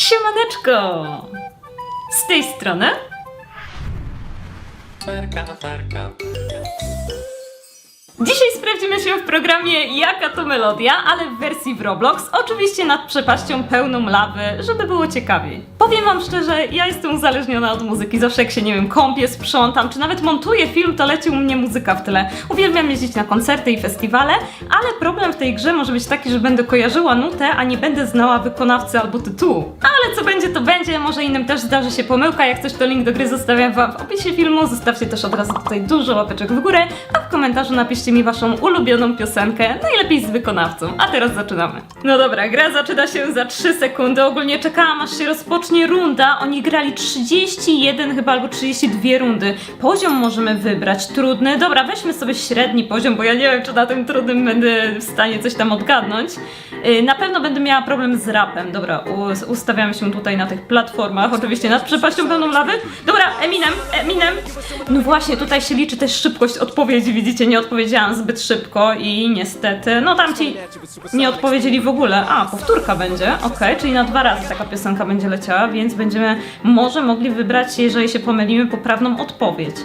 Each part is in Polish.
Siemaneczko! Z tej strony Ferka, ferka. Dzisiaj sprawdzimy się w programie Jaka to melodia, ale w wersji w Roblox, oczywiście nad przepaścią pełną lawy, żeby było ciekawiej. Powiem wam szczerze, ja jestem uzależniona od muzyki, zawsze jak się, nie wiem, kąpię, sprzątam, czy nawet montuję film, to leci u mnie muzyka w tle. Uwielbiam jeździć na koncerty i festiwale, ale problem w tej grze może być taki, że będę kojarzyła nutę, a nie będę znała wykonawcy albo tytułu. Ale co będzie, to będzie, może innym też zdarzy się pomyłka, jak coś to link do gry zostawiam wam w opisie filmu, zostawcie też od razu tutaj dużo łapeczek w górę, a w komentarzu napiszcie mi waszą ulubioną piosenkę, najlepiej z wykonawcą. A teraz zaczynamy. No dobra, gra zaczyna się za 3 sekundy, ogólnie czekałam aż się rozpocznie runda, oni grali 31 chyba albo 32 rundy. Poziom możemy wybrać, trudny, dobra, weźmy sobie średni poziom, bo ja nie wiem czy na tym trudnym będę w stanie coś tam odgadnąć. Yy, Na pewno będę miała problem z rapem, dobra, ustawiam się tutaj na tych platformach, oczywiście nad przepaścią pełną lawy. Dobra, Eminem, Eminem. No właśnie, tutaj się liczy też szybkość odpowiedzi, widzicie, nie odpowiedziałam zbyt szybko i niestety, no tamci nie odpowiedzieli w ogóle. A, powtórka będzie, okej, czyli na dwa razy taka piosenka będzie leciała, więc będziemy może mogli wybrać, jeżeli się pomylimy, poprawną odpowiedź.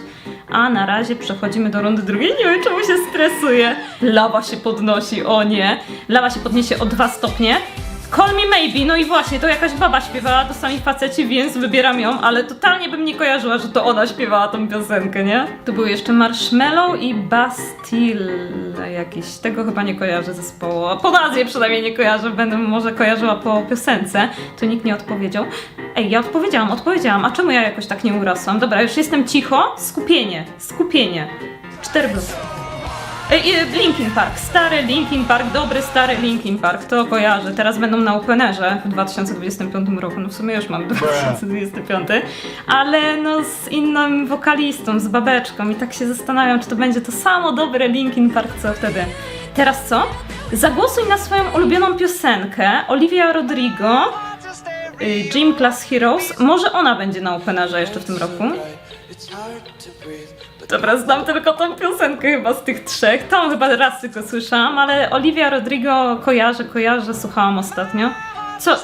A na razie przechodzimy do rundy drugiej. Nie wiem, czemu się stresuję. Lawa się podnosi, o nie. Lawa się podniesie o dwa stopnie. Call me maybe, no i właśnie, to jakaś baba śpiewała, to sami faceci, więc wybieram ją, ale totalnie bym nie kojarzyła, że to ona śpiewała tą piosenkę, nie? Tu był jeszcze Marshmallow i Bastille jakiś, tego chyba nie kojarzę zespołu, a po nazwie przynajmniej nie kojarzę, będę może kojarzyła po piosence, to nikt nie odpowiedział. Ej, ja odpowiedziałam, odpowiedziałam, a czemu ja jakoś tak nie urosłam? Dobra, już jestem cicho, skupienie, skupienie. Cztery blues. Ej, e, Linkin Park, stary Linkin Park, dobry stary Linkin Park, to kojarzę. Teraz będą na Openerze w 2025 roku, no w sumie już mam 2025, ale no z innym wokalistą, z babeczką i tak się zastanawiam, czy to będzie to samo dobre Linkin Park, co wtedy. Teraz co? Zagłosuj na swoją ulubioną piosenkę, Olivia Rodrigo, y, Gym Class Heroes, może ona będzie na Openerze jeszcze w tym roku. Dobra, znam tylko tą piosenkę chyba z tych trzech. Tą chyba raz tylko słyszałam, ale Olivia Rodrigo kojarzę, kojarzę, słuchałam ostatnio. Co?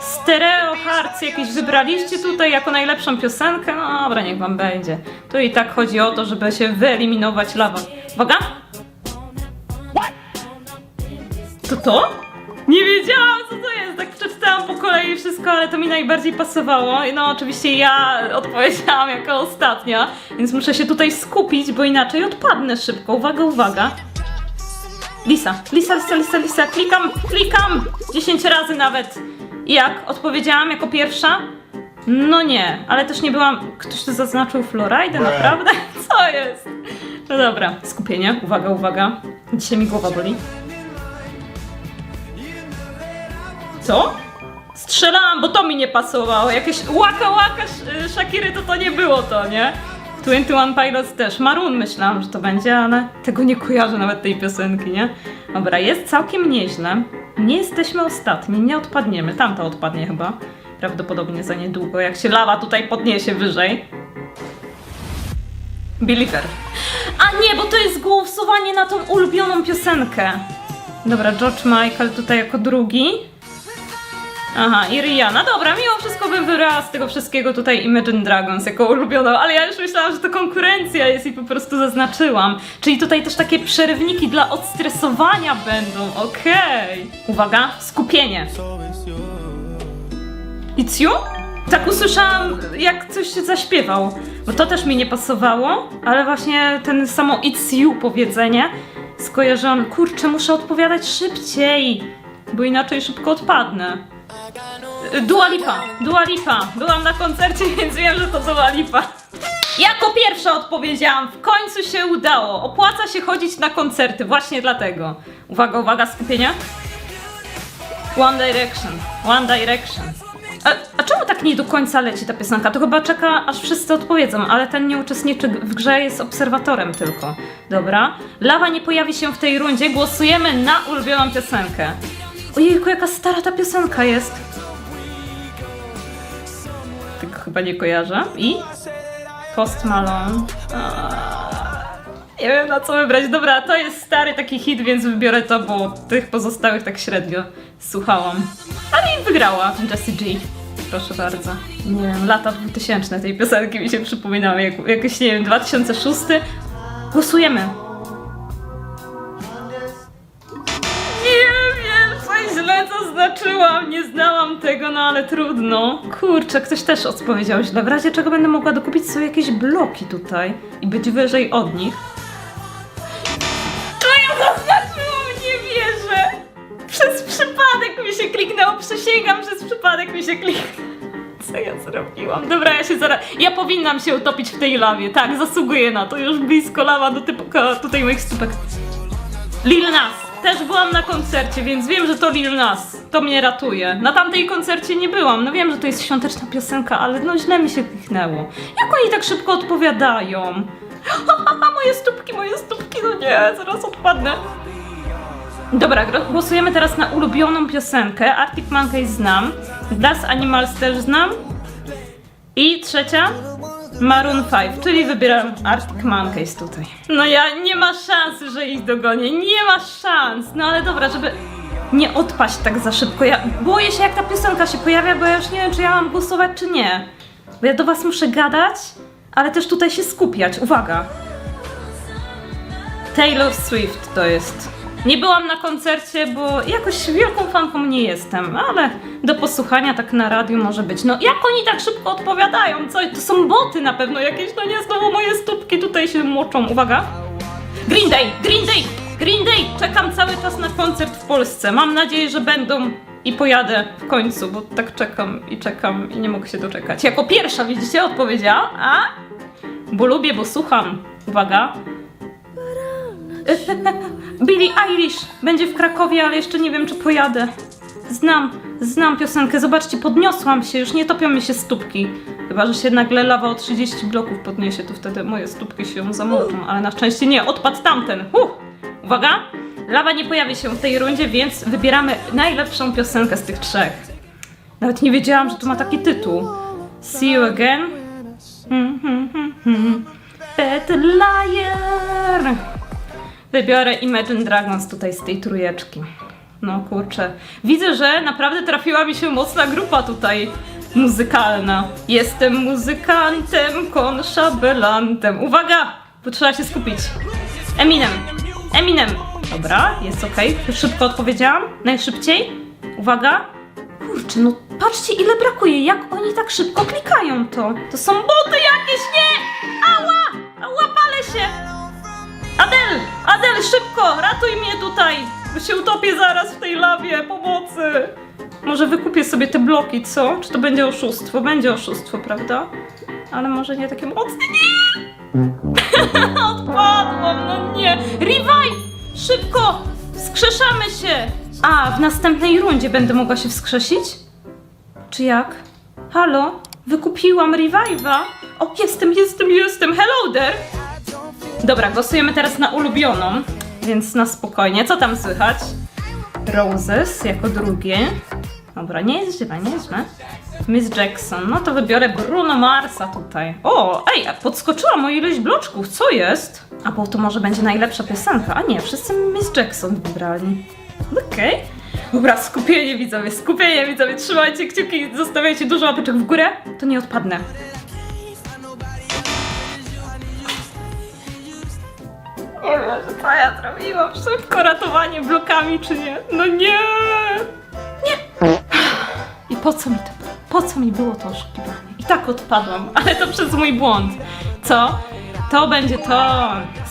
Stereo Hearts jakieś wybraliście tutaj jako najlepszą piosenkę? No dobra, niech wam będzie. Tu i tak chodzi o to, żeby się wyeliminować lawa. Uwaga! To to? Nie wiedziałam, co to jest. Tak przeczytałam po kolei wszystko, ale to mi najbardziej pasowało. No, oczywiście ja odpowiedziałam jako ostatnia, więc muszę się tutaj skupić, bo inaczej odpadnę szybko. Uwaga, uwaga. Lisa, Lisa, Lisa, Lisa, Lisa. Klikam, klikam! 10 razy nawet. I jak? Odpowiedziałam jako pierwsza? No nie, ale też nie byłam. Ktoś tu zaznaczył Floridę, naprawdę? Co jest? No dobra, skupienie. Uwaga, uwaga. Dzisiaj mi głowa boli. Co? Strzelałam, bo to mi nie pasowało. Jakieś łaka łaka Sh- Shakiry to to nie było to, nie? 21 Pilots też. Maroon myślałam, że to będzie, ale tego nie kojarzę nawet tej piosenki, nie? Dobra, jest całkiem nieźle. Nie jesteśmy ostatni, nie odpadniemy. Tamta odpadnie chyba. Prawdopodobnie za niedługo, jak się lawa tutaj podniesie wyżej. Believer. A nie, bo to jest głosowanie na tą ulubioną piosenkę. Dobra, George Michael tutaj jako drugi. Aha, i Rihanna. Dobra, mimo wszystko bym wybrała z tego wszystkiego tutaj Imagine Dragons jako ulubioną, ale ja już myślałam, że to konkurencja jest i po prostu zaznaczyłam. Czyli tutaj też takie przerywniki dla odstresowania będą, okej. Uwaga, skupienie. It's you? Tak usłyszałam, jak coś się zaśpiewał, bo to też mi nie pasowało, ale właśnie ten samo It's you powiedzenie skojarzyłam, kurczę, muszę odpowiadać szybciej, bo inaczej szybko odpadnę. Dua Lipa, Dua Lipa. Byłam na koncercie, więc wiem, że to Dua Lipa. Jako pierwsza odpowiedziałam, w końcu się udało. Opłaca się chodzić na koncerty, właśnie dlatego. Uwaga, uwaga, skupienia. One Direction, One Direction. A, a czemu tak nie do końca leci ta piosenka? To chyba czeka, aż wszyscy odpowiedzą, ale ten nie uczestniczy w grze, jest obserwatorem tylko. Dobra. Lawa nie pojawi się w tej rundzie, głosujemy na ulubioną piosenkę. Ojejku, jaka stara ta piosenka jest. Tego chyba nie kojarzę. I? Post Malone. Nie wiem na co wybrać. Dobra, to jest stary taki hit, więc wybiorę to, bo tych pozostałych tak średnio słuchałam. Ale i wygrała Jessie G. Proszę bardzo. Nie wiem, lata 2000 tej piosenki mi się przypominały. Jak, jakoś, nie wiem, 2006. Głosujemy. Tego, no ale trudno. Kurczę, ktoś też odpowiedział źle. W razie czego będę mogła dokupić sobie jakieś bloki tutaj i być wyżej od nich. To ja zaznaczyłam, nie wierzę! Przez przypadek mi się kliknęło, przysięgam, przez przypadek mi się kliknęło. Co ja zrobiłam? Dobra, ja się zaraz... Ja powinnam się utopić w tej lawie, tak, zasługuję na to. Już blisko lawa do typu... tutaj moich stópek. Lil Nas. Też byłam na koncercie, więc wiem, że to Lil Nas. To mnie ratuje. Na tamtej koncercie nie byłam. No wiem, że to jest świąteczna piosenka, ale no źle mi się kliknęło. Jak oni tak szybko odpowiadają? moje stópki, moje stópki, no nie, zaraz odpadnę. Dobra, głosujemy teraz na ulubioną piosenkę. Arctic Monkeys znam. Das Animals też znam. I trzecia? Maroon 5, czyli wybieram Arctic Monkeys tutaj. No ja nie ma szansy, że ich dogonię. Nie ma szans. No ale dobra, żeby nie odpaść tak za szybko. Ja boję się jak ta piosenka się pojawia, bo ja już nie wiem, czy ja mam głosować, czy nie. Bo ja do was muszę gadać, ale też tutaj się skupiać. Uwaga. Taylor Swift to jest. Nie byłam na koncercie, bo jakoś wielką fanką nie jestem, ale do posłuchania tak na radiu może być. No jak oni tak szybko odpowiadają? Co? To są boty na pewno jakieś, no nie, znowu moje stópki tutaj się moczą. Uwaga. Green Day, Green Day, Green Day! Czekam cały czas na koncert w Polsce. Mam nadzieję, że będą i pojadę w końcu, bo tak czekam i czekam i nie mogę się doczekać. Jako pierwsza, widzicie, odpowiedziała, a? Bo lubię, bo słucham. Uwaga. Billie Eilish będzie w Krakowie, ale jeszcze nie wiem, czy pojadę. Znam, znam piosenkę. Zobaczcie, podniosłam się, już nie topią mi się stópki. Chyba, że się nagle lawa o 30 bloków podniesie, to wtedy moje stópki się zamoczą, ale na szczęście nie, odpadł tamten. Uh! Uwaga! Lawa nie pojawi się w tej rundzie, więc wybieramy najlepszą piosenkę z tych trzech. Nawet nie wiedziałam, że to ma taki tytuł. See you again. Hmm, hmm, hmm, hmm. Better liar. Wybiorę Imagine Dragons tutaj z tej trójeczki. No kurczę. Widzę, że naprawdę trafiła mi się mocna grupa tutaj muzykalna. Jestem muzykantem, konszabelantem. Uwaga! Bo trzeba się skupić. Eminem. Eminem. Dobra, jest okej. Szybko odpowiedziałam. Najszybciej. Uwaga. Kurczę, no patrzcie ile brakuje. Jak oni tak szybko klikają to. To są boty jakieś, nie! Ała! Ała, się! Adel! Adel, szybko! Ratuj mnie tutaj! Bo się utopię zaraz w tej lawie! Pomocy! Może wykupię sobie te bloki, co? Czy to będzie oszustwo? Będzie oszustwo, prawda? Ale może nie takie mocne. Nie! Odpadłam, no nie! Revive! Szybko! Wskrzeszamy się! A, w następnej rundzie będę mogła się wskrzesić? Czy jak? Halo? Wykupiłam Revive'a? O, jestem, jestem, jestem! Hello there! Dobra, głosujemy teraz na ulubioną, więc na spokojnie. Co tam słychać? Roses jako drugie. Dobra, nie jest źle, nie jest źle. Miss Jackson, no to wybiorę Bruno Marsa tutaj. O, ej, a podskoczyłam o ilość bloczków, co jest? A bo to może będzie najlepsza piosenka. A nie, wszyscy Miss Jackson wybrali. Okej. Dobra, skupienie widzowie, skupienie widzowie, trzymajcie kciuki, zostawiajcie dużo łapeczek w górę, to nie odpadnę. Wiem, co ja zrobiłam. Szybko ratowanie blokami, czy nie? No nie! Nie! I po co mi to? Po co mi było to oszukiwanie? I tak odpadłam, ale to przez mój błąd. Co? To będzie to.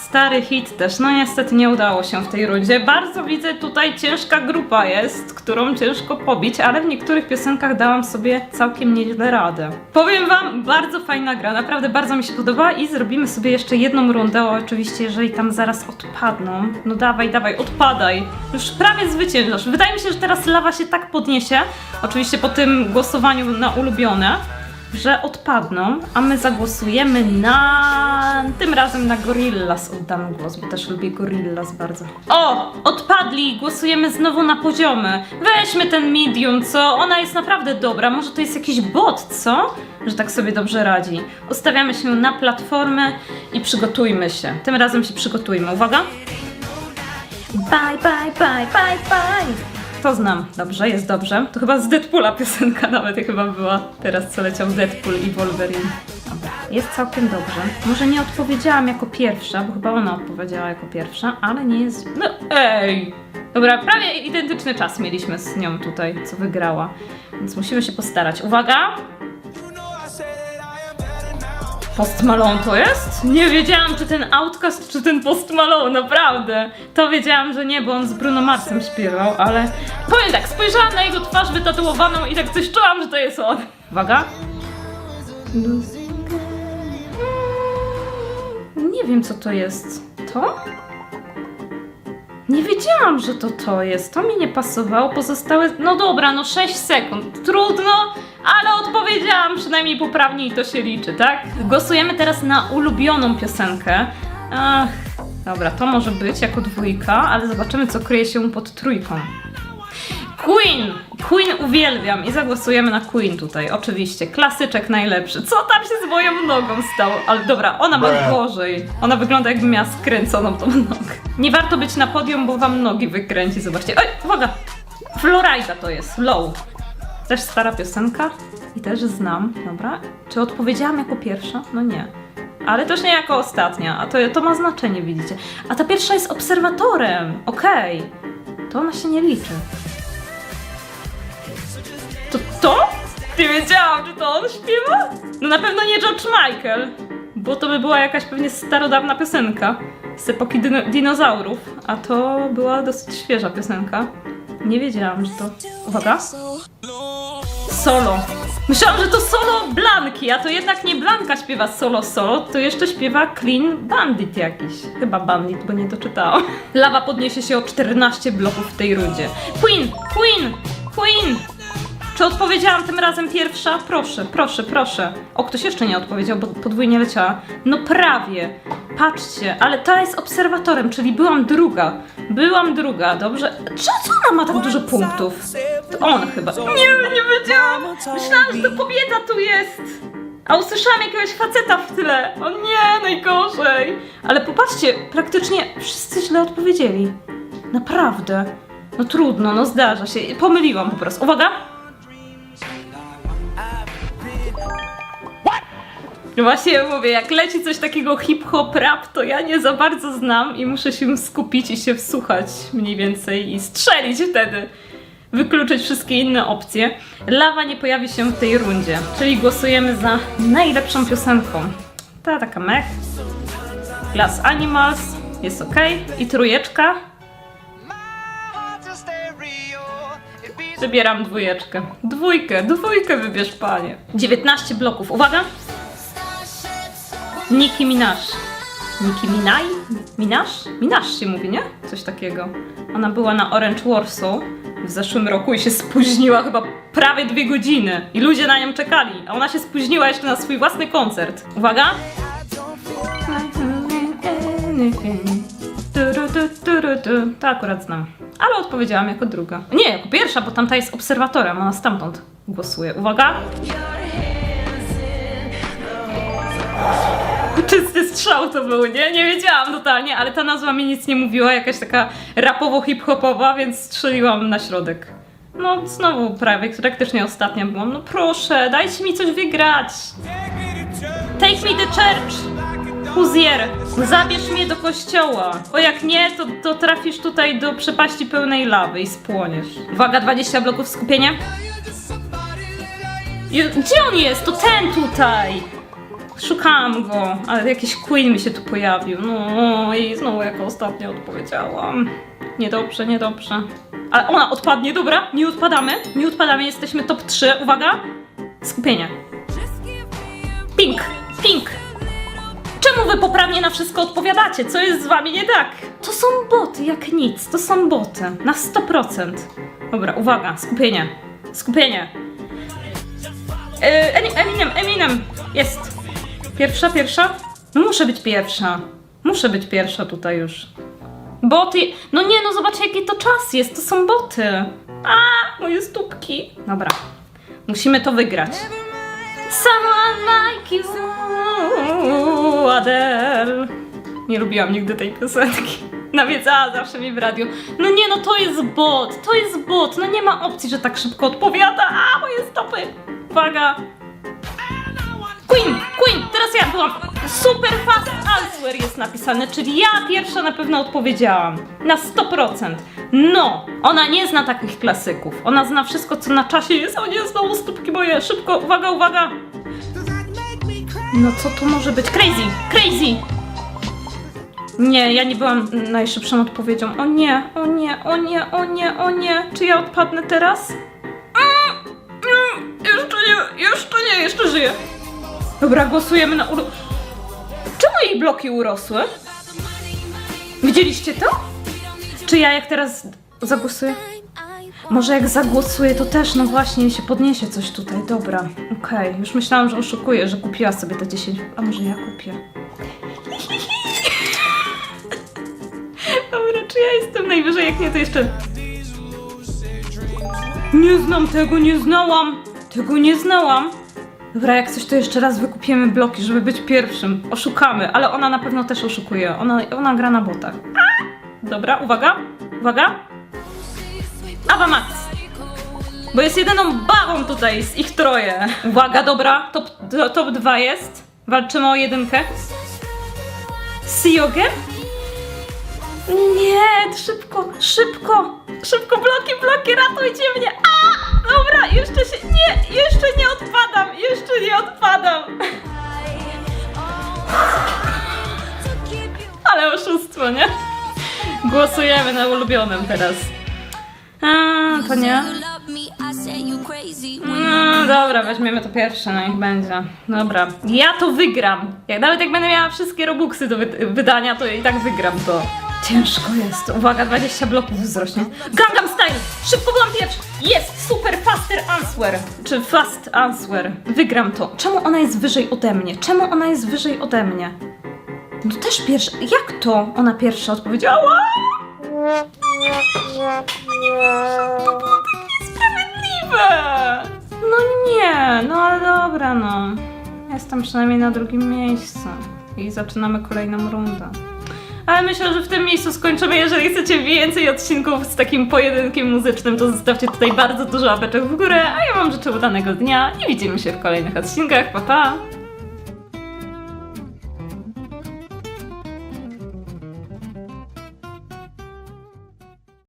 Stary hit też. No niestety nie udało się w tej rundzie. Bardzo widzę tutaj ciężka grupa jest, którą ciężko pobić, ale w niektórych piosenkach dałam sobie całkiem nieźle radę. Powiem wam, bardzo fajna gra, naprawdę bardzo mi się podoba i zrobimy sobie jeszcze jedną rundę, oczywiście jeżeli tam zaraz odpadną. No dawaj, dawaj, odpadaj. Już prawie zwyciężasz. Wydaje mi się, że teraz lawa się tak podniesie, oczywiście po tym głosowaniu na ulubione, że odpadną, a my zagłosujemy na... tym razem na Gorillaz oddamy głos, bo też lubię Gorillaz bardzo. O! Odpadli! Głosujemy znowu na poziomy. Weźmy ten medium, co? Ona jest naprawdę dobra. Może to jest jakiś bot, co? Że tak sobie dobrze radzi. Ustawiamy się na platformę i przygotujmy się. Tym razem się przygotujmy. Uwaga! Bye, bye, bye, bye, bye! To znam. Dobrze, jest dobrze. To chyba z Deadpoola piosenka nawet chyba była. Teraz co leciał Deadpool i Wolverine. Dobra, jest całkiem dobrze. Może nie odpowiedziałam jako pierwsza, bo chyba ona odpowiedziała jako pierwsza, ale nie jest... No ej! Dobra, prawie identyczny czas mieliśmy z nią tutaj, co wygrała. Więc musimy się postarać. Uwaga! Post Malone to jest? Nie wiedziałam, czy ten Outcast, czy ten Post Malone, naprawdę. To wiedziałam, że nie, bo on z Bruno Marsem śpiewał, ale... Powiem tak, spojrzałam na jego twarz wytatuowaną i tak coś czułam, że to jest on. Uwaga. Nie wiem, co to jest. To? Nie wiedziałam, że to to jest. To mi nie pasowało. Pozostałe. No dobra, no 6 sekund. Trudno, ale odpowiedziałam przynajmniej poprawnie i to się liczy, tak? Głosujemy teraz na ulubioną piosenkę. Ach, dobra, to może być jako dwójka, ale zobaczymy, co kryje się pod trójką. Queen! Queen uwielbiam i zagłosujemy na Queen tutaj, oczywiście. Klasyczek najlepszy. Co tam się z moją nogą stało? Ale dobra, ona ma gorzej. Ona wygląda jakby miała skręconą tą nogę. Nie warto być na podium, bo wam nogi wykręci, zobaczcie. Oj, uwaga! Florida to jest, Low. Też stara piosenka i też znam, dobra. Czy odpowiedziałam jako pierwsza? No nie. Ale też nie jako ostatnia, a to, to ma znaczenie, widzicie. A ta pierwsza jest obserwatorem, okej. To ona się nie liczy. To to? Nie wiedziałam, czy to on śpiewa? No na pewno nie George Michael, bo to by była jakaś pewnie starodawna piosenka z epoki dino- dinozaurów, a to była dosyć świeża piosenka. Nie wiedziałam, że to... Uwaga. Solo. Myślałam, że to solo Blanki, a to jednak nie Blanka śpiewa solo solo, to jeszcze śpiewa Clean Bandit jakiś. Chyba Bandit, bo nie doczytałam. Lawa podniesie się o 14 bloków w tej rundzie. Queen! Queen! Queen! Czy odpowiedziałam tym razem pierwsza? Proszę, proszę, proszę. O, ktoś jeszcze nie odpowiedział, bo podwójnie leciała. No prawie. Patrzcie, ale ta jest obserwatorem, czyli byłam druga. Byłam druga, dobrze? Czy co ona ma tak dużo punktów? To on chyba. Nie, nie wiedziałam. Myślałam, że to kobieta tu jest. A usłyszałam jakiegoś faceta w tle. O nie, najgorzej. Ale popatrzcie, praktycznie wszyscy źle odpowiedzieli. Naprawdę. No trudno, no zdarza się. Pomyliłam po prostu. Uwaga. Właśnie mówię, jak leci coś takiego hip-hop, rap, to ja nie za bardzo znam i muszę się skupić i się wsłuchać mniej więcej i strzelić wtedy. Wykluczyć wszystkie inne opcje. Lawa nie pojawi się w tej rundzie, czyli głosujemy za najlepszą piosenką. Ta taka mech. Glass Animals jest ok. I trójeczka. Wybieram dwójeczkę. Dwójkę, dwójkę wybierz panie. 19 bloków, uwaga. Nicki Minaj. Nicki Minaj? Minaj? Minaj się mówi, nie? Coś takiego. Ona była na Orange Warsaw w zeszłym roku i się spóźniła chyba prawie dwie godziny. I ludzie na nią czekali, a ona się spóźniła jeszcze na swój własny koncert. Uwaga! To akurat znam. Ale odpowiedziałam jako druga. Nie, jako pierwsza, bo tamta jest obserwatorem, ona stamtąd głosuje. Uwaga! Czysty strzał to był, nie? Nie wiedziałam totalnie, ale ta nazwa mi nic nie mówiła, jakaś taka rapowo-hip-hopowa, więc strzeliłam na środek. No, znowu prawie, praktycznie ostatnia byłam. No proszę, dajcie mi coś wygrać. Take me to church. Huzier, zabierz mnie do kościoła. Bo jak nie, to, to trafisz tutaj do przepaści pełnej lawy i spłoniesz. Uwaga, 20 bloków skupienia. Gdzie on jest? To ten tutaj. Szukałam go, ale jakiś Queen mi się tu pojawił. No i znowu jako ostatnia odpowiedziałam. Niedobrze, niedobrze. Ale ona odpadnie, dobra? Nie odpadamy. Nie odpadamy, jesteśmy top 3. Uwaga. Skupienie. Pink, pink. Czemu wy poprawnie na wszystko odpowiadacie? Co jest z wami nie tak? To są boty, jak nic. To są boty. Na 100%. Dobra, uwaga, skupienie. Skupienie. E, Emi- Eminem, Eminem. Jest. Pierwsza, pierwsza? No muszę być pierwsza. Muszę być pierwsza tutaj już. Boty. No nie, no zobacz jaki to czas jest. To są boty. A, moje stópki. Dobra. Musimy to wygrać. Someone like you, Adele. Nie lubiłam nigdy tej piosenki. Nawiedzała zawsze mi w radiu. No nie, no to jest bot, to jest bot. No nie ma opcji, że tak szybko odpowiada. A, moje stopy. Uwaga. Queen, teraz ja byłam. Super fast answer jest napisane, czyli ja pierwsza na pewno odpowiedziałam. Na 100%. No, ona nie zna takich klasyków. Ona zna wszystko, co na czasie jest. O nie, znowu stópki moje. Szybko, uwaga, uwaga. No co to może być? Crazy, crazy. Nie, ja nie byłam najszybszą odpowiedzią. O nie, o nie, o nie, o nie, o nie. Czy ja odpadnę teraz? Mm, mm, Jeszcze nie, jeszcze nie, jeszcze żyję. Dobra, głosujemy na uro... Czemu jej bloki urosły? Widzieliście to? Czy ja jak teraz zagłosuję? Może jak zagłosuję, to też, no właśnie, się podniesie coś tutaj. Dobra, okej. Już myślałam, że oszukuję, że kupiła sobie te 10. A może ja kupię? Dobra, czy ja jestem najwyżej? Jak nie, to jeszcze... Nie znam tego, nie znałam! Tego nie znałam! Dobra, jak coś to jeszcze raz wykupiemy bloki, żeby być pierwszym. Oszukamy, ale ona na pewno też oszukuje. Ona, ona gra na botach. Dobra, uwaga, uwaga. Awa Max. Bo jest jedyną babą tutaj z ich troje. Uwaga, dobra, top, top 2 jest. Walczymy o jedynkę. Again? Nie, szybko, szybko, szybko, bloki, bloki, ratujcie mnie. A, dobra, jeszcze się, nie, jeszcze nie odpadam, jeszcze nie odpadam. Ale oszustwo, nie? Głosujemy na ulubionym teraz. A, to nie. No dobra, weźmiemy to pierwsze, no niech będzie. Dobra, ja to wygram. Jak nawet jak będę miała wszystkie robuxy do wy- wydania, to i tak wygram to. Ciężko jest. Uwaga, 20 bloków wzrośnie. Gangnam Style! Szybko byłam pierwsza! Jest! Super faster answer! Czy fast answer? Wygram to. Czemu ona jest wyżej ode mnie? Czemu ona jest wyżej ode mnie? No też pierwsza. Jak to ona pierwsza odpowiedziała? Sprawiedliwe! No nie, no ale dobra, no. Jestem przynajmniej na drugim miejscu. I zaczynamy kolejną rundę. Ale myślę, że w tym miejscu skończymy. Jeżeli chcecie więcej odcinków z takim pojedynkiem muzycznym, to zostawcie tutaj bardzo dużo łapeczek w górę. A ja wam życzę udanego dnia i widzimy się w kolejnych odcinkach. Pa, pa!